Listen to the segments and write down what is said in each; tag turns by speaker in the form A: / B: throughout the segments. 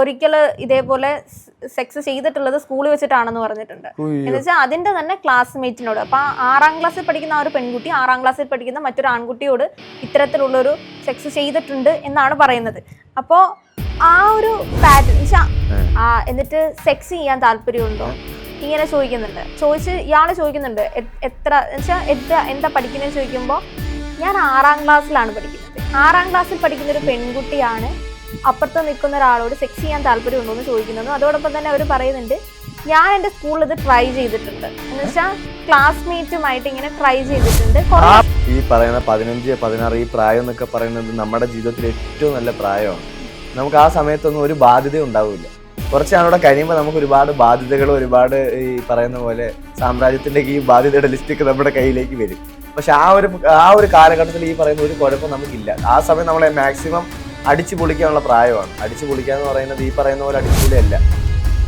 A: ഒരിക്കൽ ഇതേപോലെ സെക്സ് ചെയ്തിട്ടുള്ളത് സ്കൂളിൽ വെച്ചിട്ടാണെന്ന് പറഞ്ഞിട്ടുണ്ട്. എന്ന് വെച്ചാൽ അതിന്റെ തന്നെ ക്ലാസ്മേറ്റിനോട് അപ്പൊ ആറാം ക്ലാസ്സിൽ പഠിക്കുന്ന ആ ഒരു പെൺകുട്ടി ആറാം ക്ലാസ്സിൽ പഠിക്കുന്ന മറ്റൊരു ആൺകുട്ടിയോട് ഇത്തരത്തിലുള്ളൊരു സെക്സ് ചെയ്തിട്ടുണ്ട് എന്നാണ് പറയുന്നത്. അപ്പോൾ ആ ഒരു പാറ്റേൺ എന്നിട്ട് സെക്സ് ചെയ്യാൻ താല്പര്യമുണ്ടോ? ഇങ്ങനെ ചോദിക്കുന്നുണ്ട്. ചോദിച്ച് ഇയാൾ ചോദിക്കുന്നുണ്ട് എത്ര വെച്ചാൽ എന്താ എന്താ പഠിക്കുന്നത് ചോദിക്കുമ്പോൾ ഞാൻ ആറാം ക്ലാസ്സിലാണ് പഠിക്കുന്നത്. ആറാം ക്ലാസ്സിൽ പഠിക്കുന്ന ഒരു പെൺകുട്ടിയാണ് അപ്പുറത്ത് നിൽക്കുന്ന ഒരാളോട് സെക്സ് ചെയ്യാൻ താല്പര്യമുണ്ടോ എന്ന് ചോദിക്കുന്നതും അതോടൊപ്പം തന്നെ അവർ പറയുന്നുണ്ട് ഞാൻ എന്റെ സ്കൂളിൽ ഇത് ട്രൈ ചെയ്തിട്ടുണ്ട്. എന്ന് വെച്ചാൽ ക്ലാസ്മേറ്റുമായിട്ട് ഇങ്ങനെ ട്രൈ ചെയ്തിട്ടുണ്ട്.
B: ഈ പറയുന്ന പതിനഞ്ച് പതിനാറ് ഈ പ്രായം എന്നൊക്കെ പറയുന്നത് നമ്മുടെ ജീവിതത്തിൽ ഏറ്റവും നല്ല പ്രായമാണ്. നമുക്ക് ആ സമയത്തൊന്നും ഒരു ബാധ്യത ഉണ്ടാവില്ല. കുറച്ച് നാളൂടെ കഴിയുമ്പോൾ നമുക്ക് ഒരുപാട് ബാധ്യതകൾ ഒരുപാട് ഈ പറയുന്ന പോലെ സാമ്രാജ്യത്തിന്റെ ഈ ബാധ്യതയുടെ ലിസ്റ്റൊക്കെ നമ്മുടെ കയ്യിലേക്ക് വരും. പക്ഷെ ആ ഒരു ആ ഒരു കാലഘട്ടത്തിൽ ഈ പറയുന്ന ഒരു കുഴപ്പം നമുക്കില്ല. ആ സമയം നമ്മളെ മാക്സിമം അടിച്ചു പൊളിക്കാനുള്ള പ്രായമാണ്. അടിച്ചു പൊളിക്കുക എന്ന് പറയുന്നത് ഈ പറയുന്ന പോലെ അടിച്ചുപൊളിയല്ല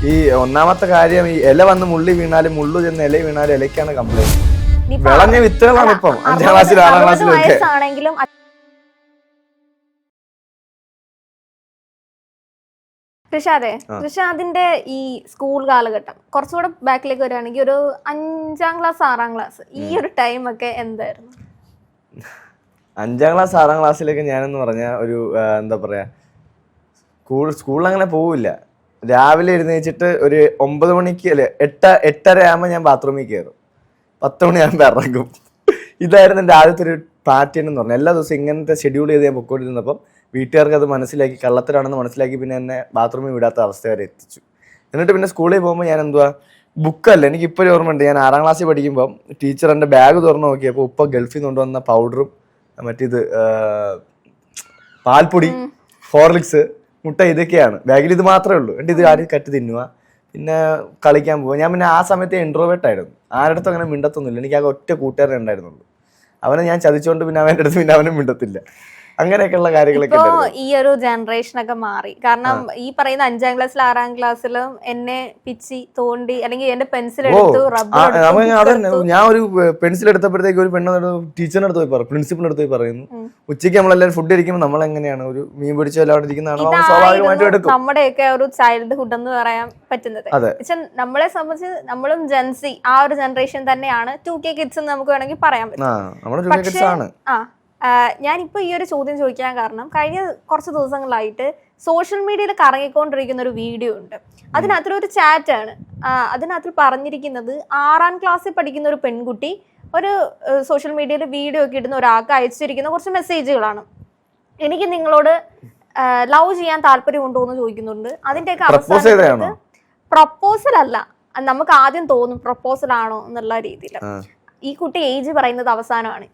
B: ഈ ഒന്നാമത്തെ കാര്യം ഈ ഇല വന്ന് മുള്ളി വീണാലും മുള്ളു ചെന്ന് ഇല വീണാലും ഇലയ്ക്കാണ് കംപ്ലൈന്റ് വിളഞ്ഞ വിത്തുകളാണ് ഇപ്പം അഞ്ചാം ക്ലാസ്സിൽ ആറാം
A: ക്ലാസ്സിലൊക്കെ
B: ക്ലാസ്സിലും ഒക്കെ.
A: ഋഷാദെ. ഋഷാദിന്റെ ഈ സ്കൂൾ കാലഘട്ടം കുറച്ചുകൂടെ ബാക്കിലേക്ക് വരികയാണെങ്കിൽ ഒരു അഞ്ചാം ക്ലാസ് ആറാം ക്ലാസ് ഈ ഒരു ടൈം ഒക്കെ എന്തായിരുന്നു?
B: അഞ്ചാം ക്ലാസ് ആറാം ക്ലാസ്സിലൊക്കെ ഞാനെന്ന് പറഞ്ഞ ഒരു എന്താ പറയാ സ്കൂൾ സ്കൂളിൽ അങ്ങനെ പോവില്ല. രാവിലെ എഴുന്നേച്ചിട്ട് ഒരു ഒമ്പത് മണിക്ക് അല്ലെ എട്ട എട്ടര ആകുമ്പോൾ ഞാൻ ബാത്റൂമിൽ കയറും. പത്ത് മണിയാകുമ്പോൾ ഇറങ്ങും. ഇതായിരുന്നു എന്റെ ആദ്യത്തെ ഒരു പാറ്റേൺ എന്ന് പറഞ്ഞാൽ. എല്ലാ ദിവസവും ഇങ്ങനത്തെ ഷെഡ്യൂൾ ചെയ്ത് ഞാൻ പൊക്കോണ്ടിരുന്നപ്പം വീട്ടുകാർക്ക് അത് മനസ്സിലാക്കി കള്ളത്തരാണെന്ന് മനസ്സിലാക്കി പിന്നെ എന്നെ ബാത്റൂമിൽ വിടാത്ത അവസ്ഥ വരെ എത്തിച്ചു. എന്നിട്ട് പിന്നെ സ്കൂളിൽ പോകുമ്പോൾ ഞാൻ എന്തുവാ ബുക്കല്ല എനിക്ക് ഇപ്പോഴും ഓർമ്മയുണ്ട്. ഞാൻ ആറാം ക്ലാസ്സിൽ പഠിക്കുമ്പോൾ ടീച്ചർ എന്റെ ബാഗ് തുറന്ന് നോക്കിയപ്പോൾ ഉപ്പ ഗൾഫിൽ നിന്ന് കൊണ്ടുവന്ന പൗഡറും മറ്റേത് ആ, പാൽപ്പൊടി ഹോർലിക്സ് മുട്ട ഇതൊക്കെയാണ്. ബാഗിൽ ഇത് മാത്രമേ ഉള്ളൂ. എന്നിട്ട് ഇത് ആരും കറ്റ് തിന്നുക. പിന്നെ കളിക്കാൻ പോവുക. ഞാൻ പിന്നെ ആ സമയത്ത് ഇൻട്രോവേർട്ട് ആയിരുന്നു. ആരുടെ അടുത്തും അങ്ങനെ മിണ്ടത്തൊന്നുമില്ല. എനിക്ക് ആകെ ഒറ്റ കൂട്ടുകാരനെ ഉണ്ടായിരുന്നുള്ളൂ. അവനെ ഞാൻ ചതിച്ചുകൊണ്ട് പിന്നെ അവന്റെ അടുത്ത് പിന്നെ അവനും മിണ്ടത്തില്ല. അങ്ങനെയൊക്കെയുള്ള കാര്യങ്ങളൊക്കെ
A: ഇപ്പോ ഈ ഒരു ജനറേഷൻ ഒക്കെ മാറി. കാരണം ഈ പറയുന്ന അഞ്ചാം ക്ലാസ്സിൽ ആറാം ക്ലാസ്സിലും എന്നെ പിച്ചി തോണ്ടി അല്ലെങ്കിൽ എന്റെ പെൻസിൽ എടുത്തു റബ്ബർ
B: ഞാൻ ഒരു പെൻസിൽ എടുത്തപ്പോഴത്തേക്ക് ഒരു പെണ്ണ് ടീച്ചറിന്റെ അടുത്ത് പോയി പറയും പ്രിൻസിപ്പളിന്റെ അടുത്ത് പോയി പറയുന്നു. ഉച്ചയ്ക്ക് നമ്മളെല്ലാവരും ഫുഡ് ഇരിക്കുമ്പോൾ നമ്മൾ എങ്ങനെയാണ് ഒരു മീൻ പിടിച്ചോ എല്ലാവരും ഇരിക്കുന്നതാണ്? സ്വാഭാവികമായിട്ടും എടുക്കും.
A: നമ്മുടെയൊക്കെ ഒരു ചൈൽഡ്ഹുഡ് എന്ന് പറയാൻ പറ്റുന്നത്. പക്ഷെ നമ്മളെ സംബന്ധിച്ച് നമ്മളും ജെൻസി ആ ഒരു ജനറേഷൻ തന്നെയാണ് ടു കെ കിഡ്സ് എന്ന് നമുക്ക് വേണമെങ്കിൽ പറയാൻ പറ്റും.
B: ആ
A: ഞാനിപ്പോൾ ഈ ഒരു ചോദ്യം ചോദിക്കാൻ കാരണം കഴിഞ്ഞ കുറച്ച് ദിവസങ്ങളായിട്ട് സോഷ്യൽ മീഡിയയിൽ കറങ്ങിക്കൊണ്ടിരിക്കുന്ന ഒരു വീഡിയോ ഉണ്ട്. അതിനകത്തൊരു ചാറ്റാണ് അതിനകത്ത് പറഞ്ഞിരിക്കുന്നത് ആറാം ക്ലാസ്സിൽ പഠിക്കുന്ന ഒരു പെൺകുട്ടി ഒരു സോഷ്യൽ മീഡിയയിൽ വീഡിയോ ഒക്കെ ഇടുന്ന ഒരാൾക്ക് അയച്ചിരിക്കുന്ന കുറച്ച് മെസ്സേജുകളാണ്. എനിക്ക് നിങ്ങളോട് ലവ് ചെയ്യാൻ താല്പര്യമുണ്ടോ എന്ന് ചോദിക്കുന്നുണ്ട്.
B: അതിന്റെയൊക്കെ അവസാനം
A: പ്രപ്പോസൽ അല്ല. നമുക്ക് ആദ്യം തോന്നും പ്രപ്പോസൽ ആണോ എന്നുള്ള രീതിയിൽ ഈ കുട്ടി ഏജ് പറയുന്നത് അവസാനമാണ്.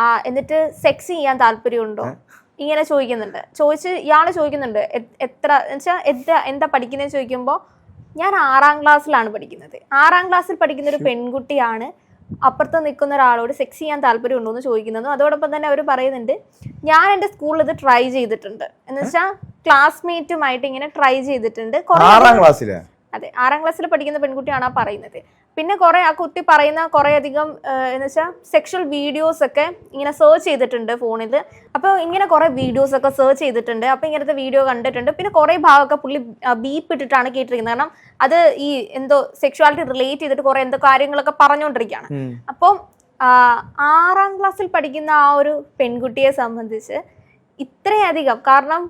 A: ആ എന്നിട്ട് സെക്സ് ചെയ്യാൻ താല്പര്യമുണ്ടോ? ഇങ്ങനെ ചോദിക്കുന്നുണ്ട്. ചോദിച്ച് ഇയാൾ ചോദിക്കുന്നുണ്ട് എത്ര വെച്ചാൽ എന്താ എന്താ പഠിക്കുന്നത് ചോദിക്കുമ്പോൾ ഞാൻ ആറാം ക്ലാസ്സിലാണ് പഠിക്കുന്നത്. ആറാം ക്ലാസ്സിൽ പഠിക്കുന്ന ഒരു പെൺകുട്ടിയാണ്. അപ്പുറത്ത് നിൽക്കുന്ന ഒരാളോട് സെക്സ് ചെയ്യാൻ താല്പര്യമുണ്ടോ? എന്ന് ചോദിക്കുന്നതും അതോടൊപ്പം തന്നെ അവർ പറയുന്നുണ്ട് ഞാൻ എന്റെ സ്കൂളിൽ ഇത് ട്രൈ ചെയ്തിട്ടുണ്ട്. എന്ന് വെച്ചാൽ ക്ലാസ്മേറ്റുമായിട്ട് ഇങ്ങനെ ട്രൈ ചെയ്തിട്ടുണ്ട്.
B: ആറാം
A: അതെ ആറാം ക്ലാസ്സിൽ പഠിക്കുന്ന പെൺകുട്ടിയാണ് ആ പറയുന്നത്. പിന്നെ കുറെ ആ കുട്ടി പറയുന്ന കുറെ അധികം എന്ന് വെച്ചാൽ സെക്ഷൽ വീഡിയോസ് ഒക്കെ ഇങ്ങനെ സെർച്ച് ചെയ്തിട്ടുണ്ട് ഫോണിൽ അപ്പോൾ ഇങ്ങനെ കുറെ വീഡിയോസ് ഒക്കെ സെർച്ച് ചെയ്തിട്ടുണ്ട്. അപ്പോൾ ഇങ്ങനത്തെ വീഡിയോ കണ്ടിട്ടുണ്ട്. പിന്നെ കുറെ ഭാഗമൊക്കെ പുള്ളി ബീപ്പ് ഇട്ടിട്ടാണ് കേട്ടിരിക്കുന്നത്. കാരണം അത് ഈ എന്തോ സെക്ഷുവാലിറ്റി റിലേറ്റ് ചെയ്തിട്ട് കുറെ എന്തോ കാര്യങ്ങളൊക്കെ പറഞ്ഞുകൊണ്ടിരിക്കുകയാണ്
B: അപ്പോൾ
A: അപ്പം ആറാം ക്ലാസ്സിൽ പഠിക്കുന്ന ആ ഒരു പെൺകുട്ടിയെ സംബന്ധിച്ച് ഇത്രയധികം കാരണം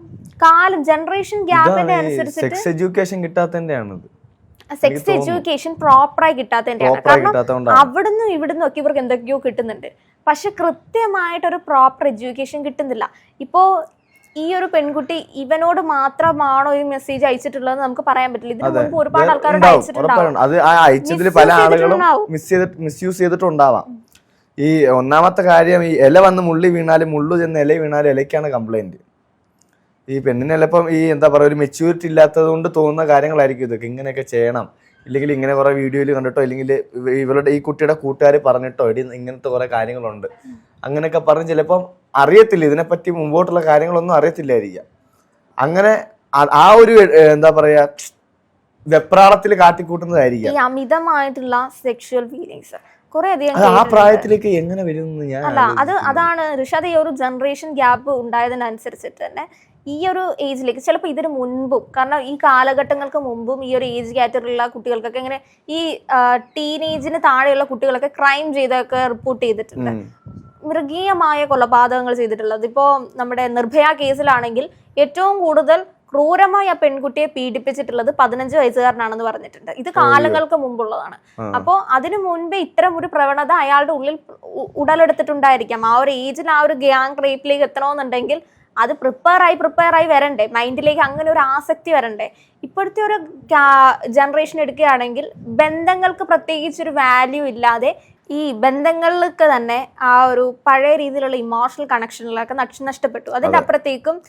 A: കാലം ജനറേഷൻ ഗ്യാപ്പിന്റെ അനുസരിച്ചിട്ട്
B: എഡ്യൂക്കേഷൻ കിട്ടാത്തതിന്റെ ആണത്
A: സെക്സ് എഡ്യൂക്കേഷൻ പ്രോപ്പറായി കിട്ടാത്തതിന്റെയാണ്. കാരണം അവിടുന്ന് ഇവിടുന്ന് ഒക്കെ ഇവർക്ക് എന്തൊക്കെയോ കിട്ടുന്നുണ്ട്. പക്ഷെ കൃത്യമായിട്ടൊരു പ്രോപ്പർ എഡ്യൂക്കേഷൻ കിട്ടുന്നില്ല. ഇപ്പോ ഈ ഒരു പെൺകുട്ടി ഇവനോട് മാത്രമാണോ ഈ മെസ്സേജ് അയച്ചിട്ടുള്ളതെന്ന് നമുക്ക് പറയാൻ പറ്റില്ല. ഇതിനു മുമ്പ് ഒരുപാട് ആൾക്കാരോട് അയച്ചിട്ടുണ്ടാവും.
B: അത് അയച്ചതിൽ പല ആളുകളും മിസ് ചെയ്തിട്ട് മിസ്യൂസ് ചെയ്തിട്ടുണ്ടാവാം. ഈ ഒന്നാമത്തെ കാര്യം ഈ ഇല വന്ന് മുള്ളി വീണാലും മുള്ളു ചെന്ന് ഇല വീണാലും ഇലയ്ക്കാണ് കംപ്ലൈന്റ് ഈ പെണ്ണിന് ചിലപ്പം ഈ എന്താ പറയുക ഒരു മെച്യൂരിറ്റി ഇല്ലാത്തത് കൊണ്ട് തോന്നുന്ന കാര്യങ്ങളായിരിക്കും ഇതൊക്കെ. ഇങ്ങനെയൊക്കെ ചെയ്യണം. ഇല്ലെങ്കിൽ ഇങ്ങനെ കുറേ വീഡിയോയിൽ കണ്ടിട്ടോ ഇല്ലെങ്കിൽ ഇവരുടെ ഈ കുട്ടിയുടെ കൂട്ടുകാർ പറഞ്ഞിട്ടോ ഇടി ഇങ്ങനത്തെ കുറേ കാര്യങ്ങളുണ്ട്. അങ്ങനെയൊക്കെ പറഞ്ഞ് ചിലപ്പം അറിയത്തില്ല. ഇതിനെപ്പറ്റി മുമ്പോട്ടുള്ള കാര്യങ്ങളൊന്നും അറിയത്തില്ലായിരിക്കാം. അങ്ങനെ ആ- ഒരു എന്താ പറയാ വെപ്രാളത്തിൽ കാട്ടിക്കൂട്ടുന്നതായിരിക്കാം.
A: ഈ അമിതമായിട്ടുള്ള സെക്ഷുവൽ ഫീലിങ്സ്
B: ആ പ്രായത്തിലേക്ക് എങ്ങനെ വരുമെന്ന് ഞാൻ
A: അല്ല അത് അതാണ് ഋഷാദ് ഈ ഒരു ജനറേഷൻ ഗ്യാപ്പ് ഉണ്ടായതിനനുസരിച്ചിട്ട് തന്നെ ഈ ഒരു ഏജിലേക്ക് ചിലപ്പോൾ ഇതിന് മുൻപും കാരണം ഈ കാലഘട്ടങ്ങൾക്ക് മുമ്പും ഈ ഒരു ഏജ് കാറ്റഗറിയിലുള്ള കുട്ടികൾക്കൊക്കെ ഇങ്ങനെ ഈ ടീനേജിന് താഴെയുള്ള കുട്ടികളൊക്കെ ക്രൈം ചെയ്തൊക്കെ റിപ്പോർട്ട് ചെയ്തിട്ടുണ്ട്. മൃഗീയമായ കൊലപാതകങ്ങൾ ചെയ്തിട്ടുള്ളത്. ഇപ്പോൾ നമ്മുടെ നിർഭയ കേസിലാണെങ്കിൽ ഏറ്റവും കൂടുതൽ ക്രൂരമായി ആ പെൺകുട്ടിയെ പീഡിപ്പിച്ചിട്ടുള്ളത് പതിനഞ്ച് വയസ്സുകാരനാണെന്ന് പറഞ്ഞിട്ടുണ്ട്. ഇത് കാലങ്ങൾക്ക് മുമ്പുള്ളതാണ്. അപ്പോൾ അതിനു മുൻപേ ഇത്തരം ഒരു പ്രവണത അയാളുടെ ഉള്ളിൽ ഉടലെടുത്തിട്ടുണ്ടായിരിക്കാം. ആ ഒരു ഏജിൽ ആ ഒരു ഗ്യാങ് റേപ്പിലേക്ക് എത്തണമെന്നുണ്ടെങ്കിൽ അത് പ്രിപ്പയർ ആയി പ്രിപ്പയർ ആയി വരണ്ടേ? മൈൻഡിലേക്ക് അങ്ങനെ ഒരു ആസക്തി വരണ്ടേ? ഇപ്പോഴത്തെ ഒരു ജനറേഷൻ എടുക്കുകയാണെങ്കിൽ ബന്ധങ്ങൾക്ക് പ്രത്യേകിച്ച് ഒരു വാല്യൂ ഇല്ലാതെ ഈ ബന്ധങ്ങളിലൊക്കെ തന്നെ ആ ഒരു പഴയ രീതിയിലുള്ള ഇമോഷണൽ കണക്ഷനിലൊക്കെ നഷ്ട- നഷ്ടപ്പെട്ടു. അതിന്റെ അപ്പുറത്തേക്കും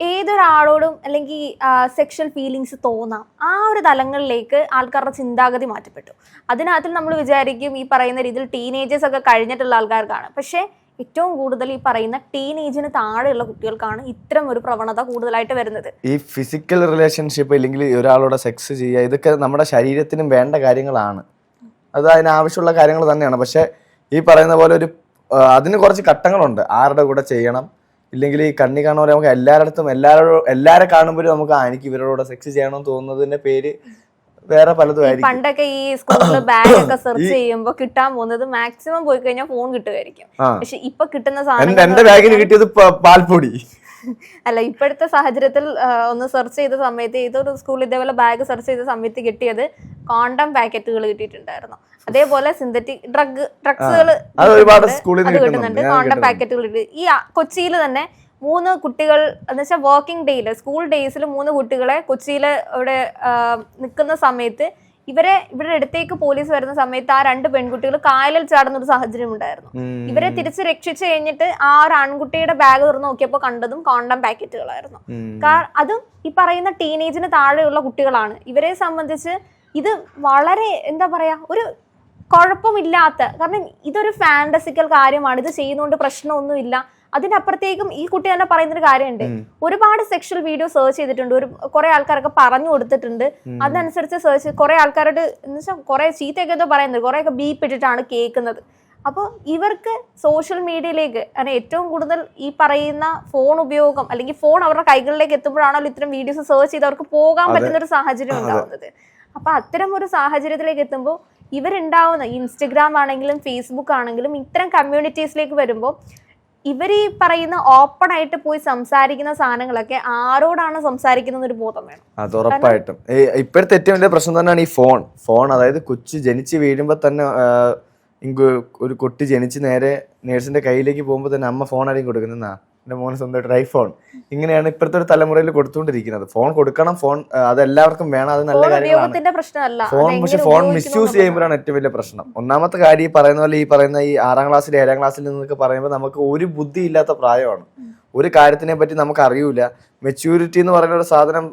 A: ഏതൊരാളോടും അല്ലെങ്കിൽ സെക്ഷൽ ഫീലിങ്സ് തോന്നാം. ആ ഒരു തലങ്ങളിലേക്ക് ആൾക്കാരുടെ ചിന്താഗതി മാറ്റപ്പെട്ടു. അതിനകത്തിൽ നമ്മൾ വിചാരിക്കും ഈ പറയുന്ന രീതിയിൽ ടീനേജേഴ്സ് ഒക്കെ കഴിഞ്ഞിട്ടുള്ള ആൾക്കാർക്കാണ്. പക്ഷേ ഏറ്റവും കൂടുതൽ ഈ പറയുന്ന ടീനേജിന് താഴെയുള്ള കുട്ടികൾക്കാണ് ഇത്തരം ഒരു പ്രവണത കൂടുതലായിട്ട് വരുന്നത്.
B: ഈ ഫിസിക്കൽ റിലേഷൻഷിപ്പ് അല്ലെങ്കിൽ ഒരാളോട് സെക്സ് ചെയ്യുക ഇതൊക്കെ നമ്മുടെ ശരീരത്തിനും വേണ്ട കാര്യങ്ങളാണ്. അത് അതിനാവശ്യമുള്ള കാര്യങ്ങൾ തന്നെയാണ്. പക്ഷെ ഈ പറയുന്ന പോലെ ഒരു അതിന് കുറച്ച് ഘട്ടങ്ങളുണ്ട്. ആരുടെ കൂടെ ചെയ്യണം? ഇല്ലെങ്കിൽ ഈ കണ്ണി കാണുമ്പോൾ നമുക്ക് എല്ലാവരുടെ എല്ലാവരും എല്ലാവരെ കാണുമ്പോഴും നമുക്ക് ആ, എനിക്ക് ഇവരോട് സെക്സ് ചെയ്യണമെന്ന് തോന്നുന്നതിന്റെ പേര് വേറെ പലതും ആയിരിക്കും.
A: പണ്ടൊക്കെ ഈ സ്കൂളിൽ ബാഗ് ഒക്കെ സെർച്ച് ചെയ്യുമ്പോൾ കിട്ടാൻ പോകുന്നത് മാക്സിമം പോയി കഴിഞ്ഞാൽ ഫോൺ കിട്ടുമായിരിക്കും. പക്ഷെ ഇപ്പൊ കിട്ടുന്ന സാധനം
B: എന്റെ ബാഗിൽ കിട്ടിയത് പാൽപൊടി പാൽപ്പൊടി.
A: അല്ല ഇപ്പോഴത്തെ സാഹചര്യത്തിൽ ഒന്ന് സെർച്ച് ചെയ്ത സമയത്ത് ഏതൊരു സ്കൂളിൽ ഇതേപോലെ ബാഗ് സെർച്ച് ചെയ്ത സമയത്ത് കിട്ടിയത് കോണ്ടം പാക്കറ്റുകൾ കിട്ടിയിട്ടുണ്ടായിരുന്നു. അതേപോലെ സിന്തറ്റിക് ഡ്രഗ് ഡ്രഗ്സുകൾ
B: അത് കിട്ടുന്നുണ്ട്.
A: കോണ്ടം പാക്കറ്റുകൾ ഈ കൊച്ചിയിൽ തന്നെ മൂന്ന് കുട്ടികൾ എന്ന് വെച്ചാൽ വർക്കിംഗ് ഡേയിൽ സ്കൂൾ ഡേയ്സിൽ മൂന്ന് കുട്ടികളെ കൊച്ചിയിൽ അവിടെ നിൽക്കുന്ന സമയത്ത് ഇവരെ ഇവരുടെ അടുത്തേക്ക് പോലീസ് വരുന്ന സമയത്ത് ആ രണ്ട് പെൺകുട്ടികൾ കായലിൽ ചാടുന്ന ഒരു സാഹചര്യം ഉണ്ടായിരുന്നു. ഇവരെ തിരിച്ച് രക്ഷിച്ചു കഴിഞ്ഞിട്ട് ആ ഒരു ആൺകുട്ടിയുടെ ബാഗ് തുറന്ന് നോക്കിയപ്പോൾ കണ്ടതും കോണ്ടം പാക്കറ്റുകളായിരുന്നു കാരണം അതും ഈ പറയുന്ന ടീനേജിന് താഴെയുള്ള കുട്ടികളാണ്. ഇവരെ സംബന്ധിച്ച് ഇത് വളരെ എന്താ പറയാ ഒരു കുഴപ്പമില്ലാത്ത കാരണം ഇതൊരു ഫാന്റസിക്കൽ കാര്യമാണ്. ഇത് ചെയ്യുന്നതുകൊണ്ട് പ്രശ്നമൊന്നുമില്ല. അതിനപ്പുറത്തേക്കും ഈ കുട്ടി തന്നെ പറയുന്നൊരു കാര്യമുണ്ട്. ഒരുപാട് സെക്ഷൽ വീഡിയോ സെർച്ച് ചെയ്തിട്ടുണ്ട്. ഒരു കുറെ ആൾക്കാരൊക്കെ പറഞ്ഞു കൊടുത്തിട്ടുണ്ട്. അതനുസരിച്ച് സെർച്ച് കുറെ ആൾക്കാരോട് എന്ന് വെച്ചാൽ കുറെ ചീത്തയൊക്കെ എന്തോ പറയുന്നത്. കുറെ ഒക്കെ ബീപ്പ് ഇട്ടിട്ടാണ് കേൾക്കുന്നത്. അപ്പോൾ ഇവർക്ക് സോഷ്യൽ മീഡിയയിലേക്ക് അങ്ങനെ ഏറ്റവും കൂടുതൽ ഈ പറയുന്ന ഫോൺ ഉപയോഗം അല്ലെങ്കിൽ ഫോൺ അവരുടെ കൈകളിലേക്ക് എത്തുമ്പോഴാണല്ലോ ഇത്തരം വീഡിയോസ് സെർച്ച് ചെയ്ത് അവർക്ക് പോകാൻ പറ്റുന്ന ഒരു സാഹചര്യം ഉണ്ടാവുന്നത്. അപ്പൊ അത്തരം ഒരു സാഹചര്യത്തിലേക്ക് എത്തുമ്പോൾ ഇവരുണ്ടാവുന്ന ഇൻസ്റ്റഗ്രാം ആണെങ്കിലും ഫേസ്ബുക്ക് ആണെങ്കിലും ഇത്തരം കമ്മ്യൂണിറ്റീസിലേക്ക് വരുമ്പോൾ ഇവർ ഈ പറയുന്ന ഓപ്പൺ ആയിട്ട് പോയി സംസാരിക്കുന്ന സാധനങ്ങളൊക്കെ ആരോടാണ് സംസാരിക്കുന്നത് ഒരു ബോധം വേണം.
B: അത് ഉറപ്പായിട്ടും. ഇപ്പോഴത്തെ ഏറ്റവും വലിയ പ്രശ്നം തന്നെയാണ് ഈ ഫോൺ. ഫോൺ അതായത് കൊച്ചു ജനിച്ച് വീഴുമ്പോൾ തന്നെ ഇങ്ക് ഒരു കുട്ടി ജനിച്ച് നേരെ നേഴ്സിന്റെ കയ്യിലേക്ക് പോകുമ്പോൾ തന്നെ അമ്മ ഫോൺ ആരെയും കൊടുക്കുന്നതാ? എന്റെ മോന് സ്വന്തമായിട്ട് ഐഫോൺ ഇങ്ങനെയാണ് ഇപ്പോഴത്തെ ഒരു തലമുറയിൽ കൊടുത്തുകൊണ്ടിരിക്കുന്നത്. ഫോൺ കൊടുക്കണം ഫോൺ അത് എല്ലാവർക്കും വേണം അത് നല്ല
A: കാര്യമാണ്
B: ഫോൺ പക്ഷെ ഫോൺ മിസ്യൂസ് ചെയ്യുമ്പോഴാണ് ഏറ്റവും വലിയ പ്രശ്നം. ഒന്നാമത്തെ കാര്യം ഈ പറയുന്ന പോലെ ഈ പറയുന്ന ഈ ആറാം ക്ലാസ്സിൽ ഏഴാം ക്ലാസ്സിൽ നിന്നൊക്കെ പറയുമ്പോൾ നമുക്ക് ഒരു ബുദ്ധി ഇല്ലാത്ത പ്രായമാണ്. ഒരു കാര്യത്തിനെ പറ്റി നമുക്ക് അറിയൂല മെച്യൂരിറ്റി എന്ന് പറയുന്ന ഒരു സാധനം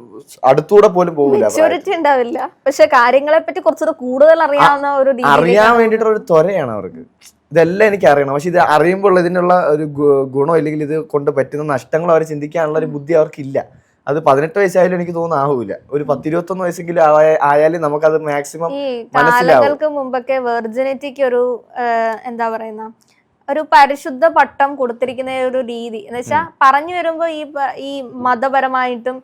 B: അടുത്തൂടെ പോലും പോകില്ല
A: മെച്ചൂരിറ്റി ഉണ്ടാവില്ല. പക്ഷെ കാര്യങ്ങളെ പറ്റി കുറച്ചുകൂടെ കൂടുതൽ അറിയാവുന്ന ഒരു
B: അറിയാൻ
A: വേണ്ടിട്ടുള്ള
B: വേണ്ടിയിട്ടുള്ള ഒരു ത്വരയാണ് അവർക്ക്. ഇതെല്ലാം എനിക്ക് അറിയണം പക്ഷെ ഇത് അറിയുമ്പോൾ ഇതിനുള്ള ഒരു ഗുണം ഇല്ലെങ്കിൽ ഇത് കൊണ്ട് പറ്റുന്ന നഷ്ടങ്ങൾ അവർ ചിന്തിക്കാനുള്ള ഒരു ബുദ്ധി അവർക്കില്ല. അത് പതിനെട്ട് വയസ്സായാലും എനിക്ക് തോന്നുന്നു ആവൂല. ഒരു പത്തിരുപത്തൊന്ന് വയസ്സെങ്കിലും ആയ- ആയാലും നമുക്കത് മാക്സിമം മനസ്സിലാവും.
A: മുമ്പൊക്കെ വെർജിനിറ്റിക്ക് ഒരു എന്താ പറയുന്ന ഒരു പരിശുദ്ധ പട്ടം കൊടുത്തിരിക്കുന്ന ഒരു രീതി. എന്ന് വെച്ചാൽ പറഞ്ഞു വരുമ്പോ ഈ ഈ മതപരമായിട്ടും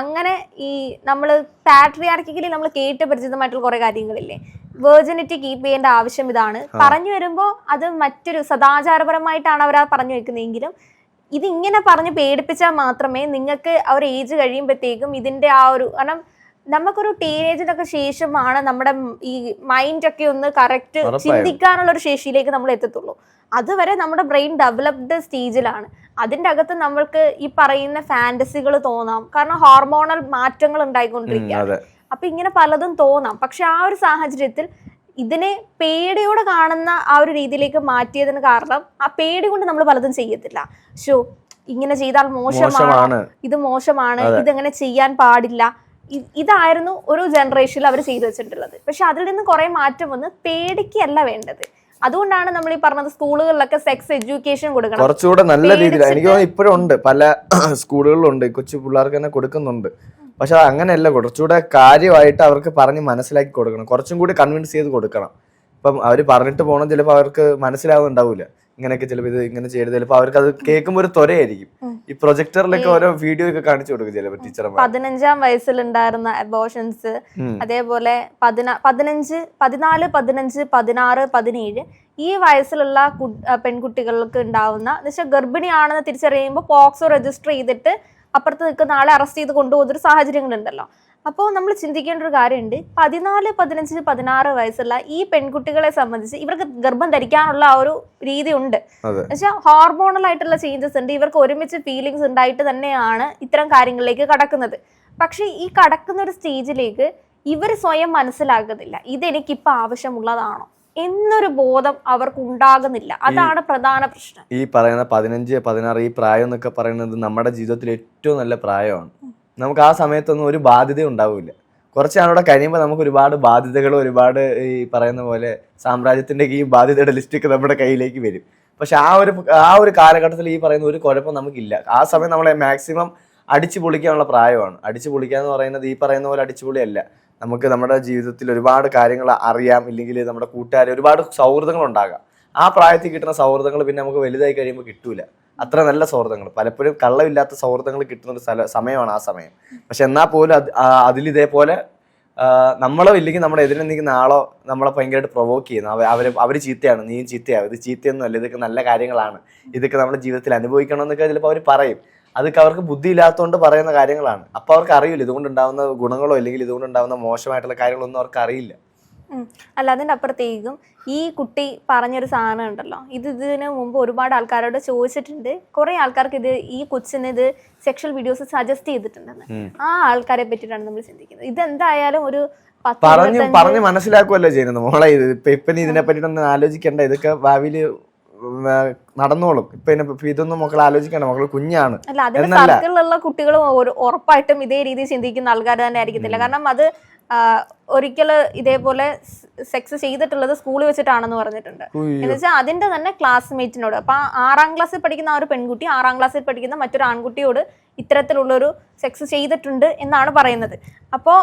A: അങ്ങനെ ഈ നമ്മൾ പാട്രിയാർക്കിക്കലി നമ്മൾ കേട്ട് പരിചിതമായിട്ടുള്ള കുറെ കാര്യങ്ങളില്ലേ? വേർജിനിറ്റി കീപ്പ് ചെയ്യേണ്ട ആവശ്യം ഇതാണ്. പറഞ്ഞു വരുമ്പോൾ അത് മറ്റൊരു സദാചാരപരമായിട്ടാണ് അവർ പറഞ്ഞു വെക്കുന്നതെങ്കിലും ഇതിങ്ങനെ പറഞ്ഞ് പേടിപ്പിച്ചാൽ മാത്രമേ നിങ്ങൾക്ക് ആ ഒരു ഏജ് കഴിയുമ്പോഴത്തേക്കും ഇതിന്റെ ആ ഒരു കാരണം നമുക്കൊരു ടീനേജിനൊക്കെ ശേഷമാണ് നമ്മുടെ ഈ മൈൻഡ് ഒക്കെ ഒന്ന് കറക്റ്റ് ചിന്തിക്കാനുള്ള ഒരു ശേഷിയിലേക്ക് നമ്മൾ എത്തത്തുള്ളൂ. അതുവരെ നമ്മുടെ ബ്രെയിൻ ഡെവലപ്ഡ് സ്റ്റേജിലാണ് അതിന്റെ അകത്ത് നമ്മൾക്ക് ഈ പറയുന്ന ഫാന്റസികൾ തോന്നാം. കാരണം ഹോർമോണൽ മാറ്റങ്ങൾ
B: ഉണ്ടായിക്കൊണ്ടിരിക്കുകയാണ്
A: അപ്പൊ ഇങ്ങനെ പലതും തോന്നാം. പക്ഷെ ആ ഒരു സാഹചര്യത്തിൽ ഇതിനെ പേടിയോടെ കാണുന്ന ആ ഒരു രീതിയിലേക്ക് മാറ്റിയതിന് കാരണം ആ പേടി കൊണ്ട് നമ്മൾ പലതും ചെയ്യത്തില്ല. ഷോ ഇങ്ങനെ ചെയ്താൽ മോശമാണ്. ഇത് മോശമാണ് ഇതെങ്ങനെ ചെയ്യാൻ പാടില്ല. ഇതായിരുന്നു ഒരു ജനറേഷനിൽ അവർ ചെയ്തു വെച്ചിട്ടുള്ളത്. പക്ഷെ അതിൽ നിന്ന് കുറേ മാറ്റം വന്ന് പേടിക്കല്ല വേണ്ടത്. അതുകൊണ്ടാണ് നമ്മൾ ഈ പറഞ്ഞത് സ്കൂളുകളിലൊക്കെ സെക്സ് എഡ്യൂക്കേഷൻ കൊടുക്കണം.
B: കുറച്ചുകൂടെ നല്ല രീതിയിൽ എനിക്ക് തോന്നുന്നു ഇപ്പോഴും ഉണ്ട് പല സ്കൂളുകളിലും ഉണ്ട് കൊച്ചു പിള്ളേർക്ക് തന്നെ കൊടുക്കുന്നുണ്ട്. പക്ഷെ അത് അങ്ങനെയല്ല. കുറച്ചുകൂടെ കാര്യമായിട്ട് അവർക്ക് പറഞ്ഞ് മനസ്സിലാക്കി കൊടുക്കണം. കുറച്ചും കൂടി കൺവിൻസ് ചെയ്ത് കൊടുക്കണം. ഇപ്പം അവർ പറഞ്ഞിട്ട് പോകണം ചിലപ്പോൾ അവർക്ക് മനസ്സിലാവുന്നുണ്ടാവില്ല ഇങ്ങനെയൊക്കെ ചിലപ്പോൾ ഇത് ഇങ്ങനെ ചെയ്ത് ചിലപ്പോൾ അവർക്ക് അത് കേൾക്കുമ്പോൾ ഒരു ത്വരയായിരിക്കും. ഈ പ്രൊജക്ടറിലൊക്കെ ഓരോ വീഡിയോ ഒക്കെ കാണിച്ചു കൊടുക്കും ചിലപ്പോൾ ടീച്ചർമാർ.
A: പതിനഞ്ചാം വയസ്സിലുണ്ടായിരുന്ന അബോഷൻസ് അതേപോലെ പതിനാ പതിനഞ്ച് പതിനാല് പതിനഞ്ച് പതിനാറ് പതിനേഴ് ഈ വയസ്സിലുള്ള പെൺകുട്ടികൾക്ക് ഉണ്ടാവുന്ന എന്നുവെച്ചാൽ ഗർഭിണിയാണെന്ന് തിരിച്ചറിയുമ്പോൾ പോക്സോ രജിസ്റ്റർ ചെയ്തിട്ട് അപ്പുറത്ത് നിൽക്കുന്ന ആളെ അറസ്റ്റ് ചെയ്ത് കൊണ്ടുപോകുന്ന ഒരു സാഹചര്യങ്ങളുണ്ടല്ലോ. അപ്പോൾ നമ്മൾ ചിന്തിക്കേണ്ട ഒരു കാര്യമുണ്ട് പതിനാല് പതിനഞ്ച് പതിനാറ് വയസ്സുള്ള ഈ പെൺകുട്ടികളെ സംബന്ധിച്ച് ഇവർക്ക് ഗർഭം ധരിക്കാനുള്ള ആ ഒരു രീതി ഉണ്ട്
B: അതെ
A: ഹോർമോണൽ ആയിട്ടുള്ള ചേഞ്ചസ് ഉണ്ട്. ഇവർക്ക് ഒരുമിച്ച് ഫീലിങ്സ് ഉണ്ടായിട്ട് തന്നെയാണ് ഇത്തരം കാര്യങ്ങളിലേക്ക് കടക്കുന്നത്. പക്ഷേ ഈ കടക്കുന്ന ഒരു സ്റ്റേജിലേക്ക് ഇവർ സ്വയം മനസ്സിലാക്കുന്നില്ല. ഇതെനിക്കിപ്പോൾ ആവശ്യമുള്ളതാണോ? എന്നൊരു ബോധം അവർക്ക് ഉണ്ടാകുന്നില്ല അതാണ് പ്രധാന പ്രശ്നം.
B: ഈ പറയുന്ന പതിനഞ്ച് പതിനാറ് ഈ പ്രായം എന്നൊക്കെ പറയുന്നത് നമ്മുടെ ജീവിതത്തിൽ ഏറ്റവും നല്ല പ്രായമാണ്. നമുക്ക് ആ സമയത്തൊന്നും ഒരു ബാധ്യത ഉണ്ടാവില്ല. കുറച്ച് നാളൂടെ കഴിയുമ്പോൾ നമുക്ക് ഒരുപാട് ബാധ്യതകൾ ഒരുപാട് ഈ പറയുന്ന പോലെ സാമ്രാജ്യത്തിന്റെ ഈ ബാധ്യതയുടെ ലിസ്റ്റൊക്കെ നമ്മുടെ കയ്യിലേക്ക് വരും. പക്ഷെ ആ ഒരു ആ ഒരു കാലഘട്ടത്തിൽ ഈ പറയുന്ന ഒരു കുഴപ്പം നമുക്കില്ല. ആ സമയം നമ്മളെ മാക്സിമം അടിച്ചു പൊളിക്കാനുള്ള പ്രായമാണ്. അടിച്ചു പൊളിക്കുക എന്ന് പറയുന്നത് ഈ പറയുന്ന പോലെ അടിച്ചുപൊളിയല്ല നമുക്ക് നമ്മുടെ ജീവിതത്തിൽ ഒരുപാട് കാര്യങ്ങൾ അറിയാം. ഇല്ലെങ്കിൽ നമ്മുടെ കൂട്ടുകാർ ഒരുപാട് സൗഹൃദങ്ങൾ ഉണ്ടാകാം ആ പ്രായത്തിൽ കിട്ടുന്ന സൗഹൃദങ്ങൾ പിന്നെ നമുക്ക് വലുതായി കഴിയുമ്പോൾ കിട്ടൂല. അത്ര നല്ല സൗഹൃദങ്ങൾ. പലപ്പോഴും കള്ളമില്ലാത്ത സൗഹൃദങ്ങൾ കിട്ടുന്ന ഒരു സ്ഥല സമയമാണ് ആ സമയം. പക്ഷെ എന്നാൽ പോലും അത് അതിലിതേപോലെ നമ്മളോ ഇല്ലെങ്കിൽ നമ്മുടെ എതിരെ നിൽക്കുന്ന ആളോ നമ്മളെ ഭയങ്കരമായിട്ട് പ്രൊവോക്ക് ചെയ്യുന്നു. അവർ അവർ അവർ ചീത്തയാണ് നീയും ചീത്തയാവും. ഇത് ചീത്തയൊന്നുമല്ല ഇതൊക്കെ നല്ല കാര്യങ്ങളാണ്. ഇതൊക്കെ നമ്മുടെ ജീവിതത്തിൽ അനുഭവിക്കണം എന്നൊക്കെ ചിലപ്പോൾ അവർ പറയും. അതൊക്കെ അവർക്ക് ബുദ്ധി ഇല്ലാത്തതുകൊണ്ട് പറയുന്ന കാര്യങ്ങളാണ്. അപ്പോൾ അവർക്ക് അറിയില്ല. ഇതുകൊണ്ട് ഉണ്ടാകുന്ന ഗുണങ്ങളോ അല്ലെങ്കിൽ ഇതുകൊണ്ട് ഉണ്ടാകുന്ന മോശമായിട്ടുള്ള കാര്യങ്ങളൊന്നും അവർക്ക് അറിയില്ല.
A: അല്ല അതിന്റെ അപ്പുറത്തേക്കും ഈ കുട്ടി പറഞ്ഞൊരു സാധനം ഉണ്ടല്ലോ. ഇത് ഇതിന് മുമ്പ് ഒരുപാട് ആൾക്കാരോട് ചോദിച്ചിട്ടുണ്ട്. കുറെ ആൾക്കാർക്ക് ഇത് ഈ കൊച്ചിന് ഇത് സെക്ഷൽ വീഡിയോസ് സജസ്റ്റ് ചെയ്തിട്ടുണ്ടെന്ന്. ആ ആൾക്കാരെ പറ്റിയിട്ടാണ് നമ്മൾ ചിന്തിക്കുന്നത്. ഇതെന്തായാലും ഒരു
B: പറഞ്ഞു പറഞ്ഞു മനസ്സിലാക്കുമല്ലോ ചെയ്യുന്നത്. മോളെ ഇത് ഇപ്പൊ ഇപ്പൊ നീ ഇതിനെ പറ്റിയിട്ടൊന്നും ആലോചിക്കണ്ട. ഇതൊക്കെ ഭാവിയിൽ നടന്നോളും. ഇപ്പൊ ഇതൊന്നും മക്കൾ ആലോചിക്കണ്ട. മക്കൾ കുഞ്ഞാണ്.
A: അല്ല അതിന്റെ സർക്കിളിലുള്ള കുട്ടികളും ഉറപ്പായിട്ടും ഇതേ രീതിയിൽ ചിന്തിക്കുന്ന ആൾക്കാർ തന്നെ ആയിരിക്കത്തില്ല. കാരണം അത് ഒരിക്കൽ ഇതേപോലെ സെക്സ് ചെയ്തിട്ടുള്ളത് സ്കൂളിൽ വെച്ചിട്ടാണെന്ന് പറഞ്ഞിട്ടുണ്ട്. എന്ന് വെച്ചാൽ അതിന്റെ തന്നെ ക്ലാസ്മേറ്റിനോട് അപ്പൊ ആറാം ക്ലാസ്സിൽ പഠിക്കുന്ന ആ ഒരു പെൺകുട്ടി ആറാം ക്ലാസ്സിൽ പഠിക്കുന്ന മറ്റൊരു ആൺകുട്ടിയോട് ഇത്തരത്തിലുള്ളൊരു സെക്സ് ചെയ്തിട്ടുണ്ട് എന്നാണ് പറയുന്നത്. അപ്പോൾ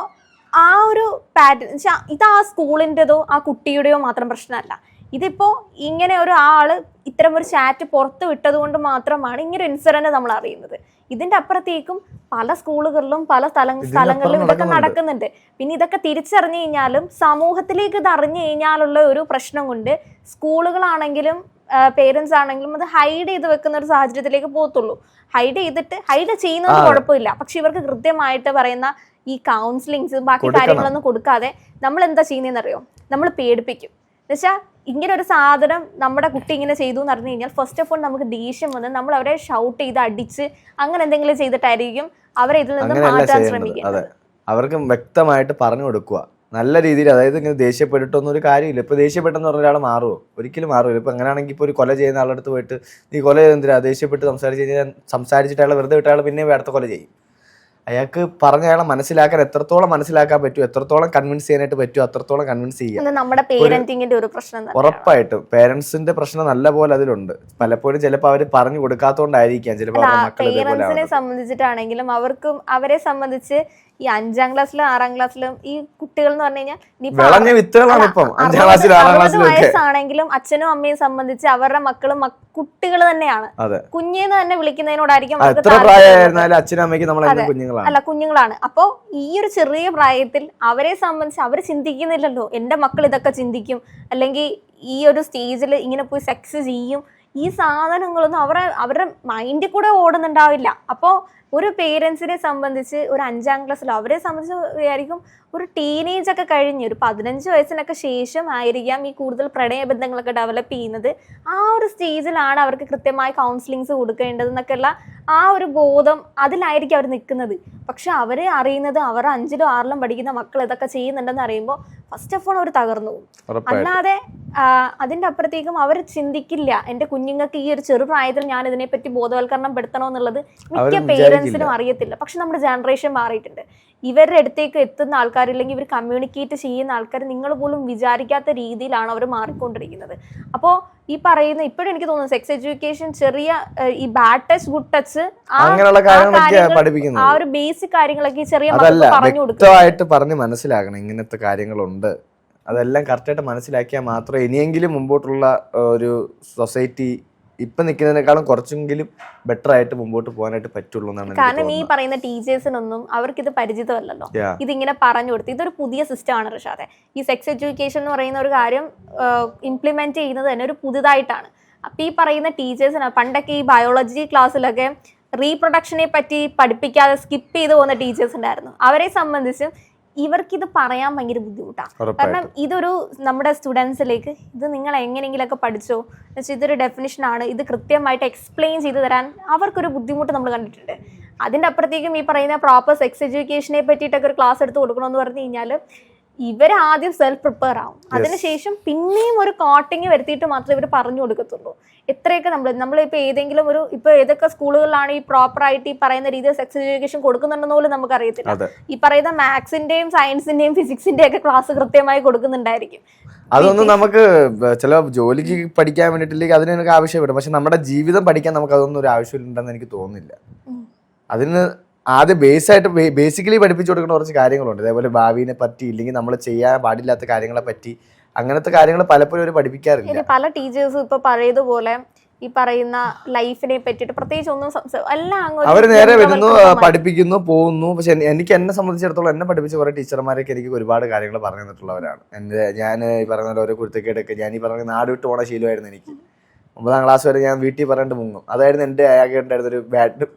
A: ആ ഒരു പാറ്റേൺ വെച്ചാൽ ഇത് ആ സ്കൂളിന്റെതോ ആ കുട്ടിയുടെയോ മാത്രം പ്രശ്നമല്ല. ഇതിപ്പോ ഇങ്ങനെ ഒരു ആൾ ഇത്തരം ഒരു ചാറ്റ് പുറത്ത് വിട്ടത് കൊണ്ട് മാത്രമാണ് ഇങ്ങനെ ഒരു ഇൻസിഡന്റ് നമ്മൾ അറിയുന്നത്. ഇതിന്റെ അപ്പുറത്തേക്കും പല സ്കൂളുകളിലും പല സ്ഥല സ്ഥലങ്ങളിലും ഇതൊക്കെ
B: നടക്കുന്നുണ്ട്.
A: പിന്നെ ഇതൊക്കെ തിരിച്ചറിഞ്ഞു കഴിഞ്ഞാലും സമൂഹത്തിലേക്ക് ഇത് അറിഞ്ഞു കഴിഞ്ഞാലുള്ള ഒരു പ്രശ്നം കൊണ്ട് സ്കൂളുകളാണെങ്കിലും പേരൻസ് ആണെങ്കിലും അത് ഹൈഡ് ചെയ്ത് വെക്കുന്ന ഒരു സാഹചര്യത്തിലേക്ക് പോകത്തുള്ളൂ. ഹൈഡ് ചെയ്തിട്ട് ഹൈഡ് ചെയ്യുന്നത് കുഴപ്പമില്ല. പക്ഷെ ഇവർക്ക് കൃത്യമായിട്ട് പറയുന്ന ഈ കൗൺസിലിങ്സും ബാക്കി. കാര്യങ്ങളൊന്നും കൊടുക്കാതെ നമ്മൾ എന്താ ചെയ്യുന്നതെന്ന് അറിയോ നമ്മൾ പേടിപ്പിക്കും എന്നുവെച്ചാൽ ഇങ്ങനെ ഒരു സാധനം നമ്മുടെ കുട്ടി ഇങ്ങനെ ചെയ്തു എന്ന് പറഞ്ഞു കഴിഞ്ഞാൽ ഫസ്റ്റ് ഓഫ് ഓൾ നമുക്ക് ദേഷ്യം വന്ന് നമ്മൾ അവരെ ഷൗട്ട് ചെയ്ത് അടിച്ച് അങ്ങനെ എന്തെങ്കിലും ചെയ്തിട്ടായിരിക്കും അവരെ ഇതിൽ നിന്ന് മാറ്റാൻ ശ്രമിക്കുന്നത്
B: അവർക്ക് വ്യക്തമായിട്ട് പറഞ്ഞു കൊടുക്കുക. നല്ല രീതിയിൽ അതായത് ഇങ്ങനെ ദേഷ്യപ്പെട്ടിട്ടൊന്നും ഒരു കാര്യമില്ല. ഇപ്പൊ ദേഷ്യപ്പെട്ടെന്ന് പറഞ്ഞ ഒരാൾ മാറുമോ ഒരിക്കലും മാറുമോ ഇപ്പൊ അങ്ങനെയാണെങ്കിൽ ഇപ്പൊ ഒരു കൊല ചെയ്യുന്ന ആളുടെ അടുത്ത് പോയിട്ട് നീ കൊല ചെയ്തെന്തിനാ ദേഷ്യപ്പെട്ട് സംസാരിച്ച് കഴിഞ്ഞാൽ സംസാരിച്ചിട്ട് അയാൾ വെറുതെ വിട്ട പിന്നെ അടുത്ത കൊല ചെയ്യും. അയാൾക്ക് പറഞ്ഞ അയാളെ മനസ്സിലാക്കാൻ എത്രത്തോളം മനസ്സിലാക്കാൻ പറ്റും എത്രത്തോളം കൺവിൻസ് ചെയ്യാനായിട്ട് പറ്റും അത്രത്തോളം കൺവിൻസ്
A: ചെയ്യാം നമ്മുടെ പേരന്റിങ്ങിന്റെ ഒരു പ്രശ്നം
B: ഉറപ്പായിട്ടും. പേരൻസിന്റെ പ്രശ്നം നല്ല പോലെ അതിലുണ്ട്. പലപ്പോഴും ചിലപ്പോൾ അവർ പറഞ്ഞു കൊടുക്കാത്തോണ്ടായിരിക്കാം. ചിലപ്പോൾ
A: പേരൻസിനെ. സംബന്ധിച്ചിട്ടാണെങ്കിലും അവർക്കും അവരെ സംബന്ധിച്ച് ഈ അഞ്ചാം ക്ലാസ്സിലും ആറാം ക്ലാസ്സിലും ഈ കുട്ടികൾ എന്ന് പറഞ്ഞു കഴിഞ്ഞാൽ വയസ്സാണെങ്കിലും അച്ഛനും അമ്മയും സംബന്ധിച്ച് അവരുടെ മക്കളും കുട്ടികൾ തന്നെയാണ്. കുഞ്ഞെന്ന് തന്നെ വിളിക്കുന്നതിനോടായിരിക്കും അല്ല കുഞ്ഞുങ്ങളാണ്. അപ്പോൾ ഈ ഒരു ചെറിയ പ്രായത്തിൽ അവരെ സംബന്ധിച്ച് അവർ ചിന്തിക്കുന്നില്ലല്ലോ. എന്റെ മക്കൾ ഇതൊക്കെ ചിന്തിക്കും. അല്ലെങ്കിൽ ഈ ഒരു സ്റ്റേജിൽ ഇങ്ങനെ പോയി സെക്സ് ചെയ്യും. ഈ സാധനങ്ങളൊന്നും അവരെ അവരുടെ മൈൻഡിൽ കൂടെ ഓടുന്നുണ്ടാവില്ല. അപ്പോൾ ഒരു പേരൻസിനെ സംബന്ധിച്ച് ഒരു അഞ്ചാം ക്ലാസ്സിലോ അവരെ സംബന്ധിച്ച് വിചാരിക്കും ഒരു ടീനേജ് ഒക്കെ കഴിഞ്ഞ് ഒരു പതിനഞ്ച് വയസ്സിനൊക്കെ ശേഷം ആയിരിക്കാം ഈ കൂടുതൽ പ്രണയബന്ധങ്ങളൊക്കെ ഡെവലപ്പ് ചെയ്യുന്നത്. ആ ഒരു സ്റ്റേജിലാണ് അവർക്ക് കൃത്യമായ കൗൺസിലിങ്സ് കൊടുക്കേണ്ടത് എന്നൊക്കെയുള്ള ആ ഒരു ബോധം അതിലായിരിക്കും അവർ നിൽക്കുന്നത്. പക്ഷെ അവർ അറിയുന്നത് അവർ അഞ്ചിലും ആറിലും പഠിക്കുന്ന മക്കൾ ഇതൊക്കെ ചെയ്യുന്നുണ്ടെന്ന് അറിയുമ്പോൾ ഫസ്റ്റ് ഓഫ് ഓൾ അവർ തകർന്നു അല്ലാതെ അതിന്റെ അപ്പുറത്തേക്കും അവർ ചിന്തിക്കില്ല. എന്റെ കുഞ്ഞുങ്ങൾക്ക് ഈ ഒരു ചെറുപ്രായത്തിൽ ഞാൻ ഇതിനെപ്പറ്റി ബോധവൽക്കരണം പെടുത്തണമെന്നുള്ളത് മിക്ക
B: അവരും വിചാരിക്കില്ല.
A: അറിയത്തില്ല. പക്ഷെ നമ്മുടെ ജനറേഷൻ മാറിയിട്ടുണ്ട്. ഇവരുടെ അടുത്തേക്ക് എത്തുന്ന ആൾക്കാർ അല്ലെങ്കിൽ ഇവർ കമ്മ്യൂണിക്കേറ്റ് ചെയ്യുന്ന ആൾക്കാർ നിങ്ങൾ പോലും വിചാരിക്കാത്ത രീതിയിലാണ് അവർ മാറിക്കൊണ്ടിരിക്കുന്നത്. അപ്പോൾ ഈ പറയുന്ന ഇപ്പോഴും എനിക്ക് തോന്നുന്നു സെക്സ് എഡ്യൂക്കേഷൻ ചെറിയ ഈ ബാഡ് ടച്ച് ഗുഡ് ടച്ച്
B: അങ്ങനെയുള്ള കാര്യങ്ങളൊക്കെ
A: ആ ഒരു ബേസിക് കാര്യങ്ങളൊക്കെ ചെറിയ പറഞ്ഞു
B: പറഞ്ഞ് മനസ്സിലാക്കണം ഇങ്ങനത്തെ കാര്യങ്ങളുണ്ട്. അതെല്ലാം കറക്റ്റായിട്ട് മനസ്സിലാക്കിയാൽ മാത്രമേ ഇനിയെങ്കിലും മുമ്പോട്ടുള്ള ഒരു സൊസൈറ്റി ഇപ്പൊ നിൽക്കുന്നതിനേക്കാളും കുറച്ചെങ്കിലും ബെറ്റർ ആയിട്ട് മുമ്പോട്ട് പോകാനായിട്ട് പറ്റുള്ളൂ എന്നാണ്
A: കാരണം ഈ പറയുന്ന ടീച്ചേഴ്സിനൊന്നും അവർക്ക് ഇത്
B: പരിചിതമല്ലല്ലോ.
A: ഇതിങ്ങനെ പറഞ്ഞു കൊടുത്ത്. ഇതൊരു പുതിയ സിസ്റ്റം ആണ് റിഷാദെ. ഈ സെക്സ് എഡ്യൂക്കേഷൻ എന്ന് പറയുന്ന ഒരു കാര്യം ഇംപ്ലിമെന്റ് ചെയ്യുന്നത് തന്നെ ഒരു പുതുതായിട്ടാണ്. അപ്പൊ ഈ പറയുന്ന ടീച്ചേഴ്സിന് പണ്ടൊക്കെ ഈ ബയോളജി ക്ലാസ്സിലൊക്കെ റീപ്രൊഡക്ഷനെ പറ്റി പഠിപ്പിക്കാതെ സ്കിപ്പ് ചെയ്തു പോകുന്ന ടീച്ചേഴ്സ് ഉണ്ടായിരുന്നു. അവരെ സംബന്ധിച്ചും ഇവർക്കിത് പറയാൻ ഭയങ്കര ബുദ്ധിമുട്ടാണ് കാരണം ഇതൊരു നമ്മുടെ സ്റ്റുഡൻസിലേക്ക് ഇത് നിങ്ങൾ എങ്ങനെയെങ്കിലൊക്കെ പഠിച്ചോ എന്നുവെച്ചാൽ ഇതൊരു ഡെഫിനിഷൻ ആണ് ഇത് കൃത്യമായിട്ട് എക്സ്പ്ലെയിൻ ചെയ്തു തരാൻ അവർക്കൊരു ബുദ്ധിമുട്ട് നമ്മൾ കണ്ടിട്ടുണ്ട്. അതിന്റെ അപ്പുറത്തേക്കും ഈ പറയുന്ന പ്രോപ്പർ സെക്സ് എഡ്യൂക്കേഷനെ പറ്റിയിട്ടൊക്കെ ഒരു ക്ലാസ് എടുത്ത് കൊടുക്കണമെന്ന് പറഞ്ഞു കഴിഞ്ഞാൽ ഇവർ ആദ്യം സെൽഫ് പ്രിപ്പയർ ആവും അതിനുശേഷം പിന്നെയും ഒരു കോട്ടിങ് വരുത്തിയിട്ട് മാത്രമേ ഇവർ പറഞ്ഞു കൊടുക്കത്തുള്ളൂ. എത്രയൊക്കെ നമ്മൾ നമ്മളിപ്പോൾ ഏതെങ്കിലും ഒരു ഇപ്പോൾ ഏതൊക്കെ സ്കൂളുകളിലാണ് ഈ പ്രോപ്പർ ആയിട്ട് ഈ പറയുന്ന രീതിയിൽ സെക്സ് എഡ്യൂക്കേഷൻ കൊടുക്കുന്നുണ്ടെന്ന് പോലും നമുക്കറിയത്തില്ല.
B: അറിയത്തില്ല
A: ഈ പറയുന്ന മാത്സിന്റെയും സയൻസിന്റെയും ഫിസിക്സിന്റെയും ഒക്കെ ക്ലാസ് കൃത്യമായി കൊടുക്കുന്നുണ്ടായിരിക്കും.
B: അതൊന്നും നമുക്ക് ചില ജോലിക്ക് പഠിക്കാൻ വേണ്ടിയിട്ടില്ലെങ്കിൽ അതിന് എനിക്ക് ആവശ്യപ്പെടും പക്ഷെ നമ്മുടെ ജീവിതം പഠിക്കാൻ നമുക്ക് അതൊന്നും ഒരു ആവശ്യമില്ലെന്ന് എനിക്ക് തോന്നുന്നില്ല. അതിന് ആദ്യം ബേസ് ആയിട്ട് ബേസിക്കലി പഠിപ്പിച്ചു കൊടുക്കുന്ന കുറച്ച് കാര്യങ്ങളുണ്ട്. അതേപോലെ ഭാവിനെ പറ്റി ഇല്ലെങ്കിൽ നമ്മൾ ചെയ്യാൻ പാടില്ലാത്ത കാര്യങ്ങളെ പറ്റി അങ്ങനത്തെ കാര്യങ്ങൾ പലപ്പോഴും അവർ പഠിപ്പിക്കാറില്ല.
A: പല ടീച്ചേഴ്സും ഇപ്പൊ പഴയതുപോലെ ഈ പറയുന്ന ലൈഫിനെ പറ്റിയിട്ട് പ്രത്യേകിച്ച് ഒന്നും എല്ലാം
B: അവർ നേരെ വരുന്നു പഠിപ്പിക്കുന്നു പോകുന്നു. പക്ഷെ എനിക്ക് എന്നെ സംബന്ധിച്ചിടത്തോളം എന്നെ പഠിപ്പിച്ച കുറെ ടീച്ചർമാരൊക്കെ എനിക്ക് ഒരുപാട് കാര്യങ്ങൾ പറഞ്ഞു തന്നിട്ടുള്ളവരാണ്. എന്റെ ഞാൻ ഈ പറയുന്ന ഓരോ കുരുത്തക്കേടൊക്കെ ഞാൻ ഈ പറഞ്ഞ നാട് വിട്ട് പോണ ശീലമായിരുന്നു എനിക്ക്. ഒമ്പതാം ക്ലാസ് വരെ ഞാൻ വീട്ടിൽ പറഞ്ഞിട്ട് മുങ്ങും. അതായിരുന്നു എന്റെ ആകെ ഉണ്ടായിരുന്ന ഒരു ബാഡ്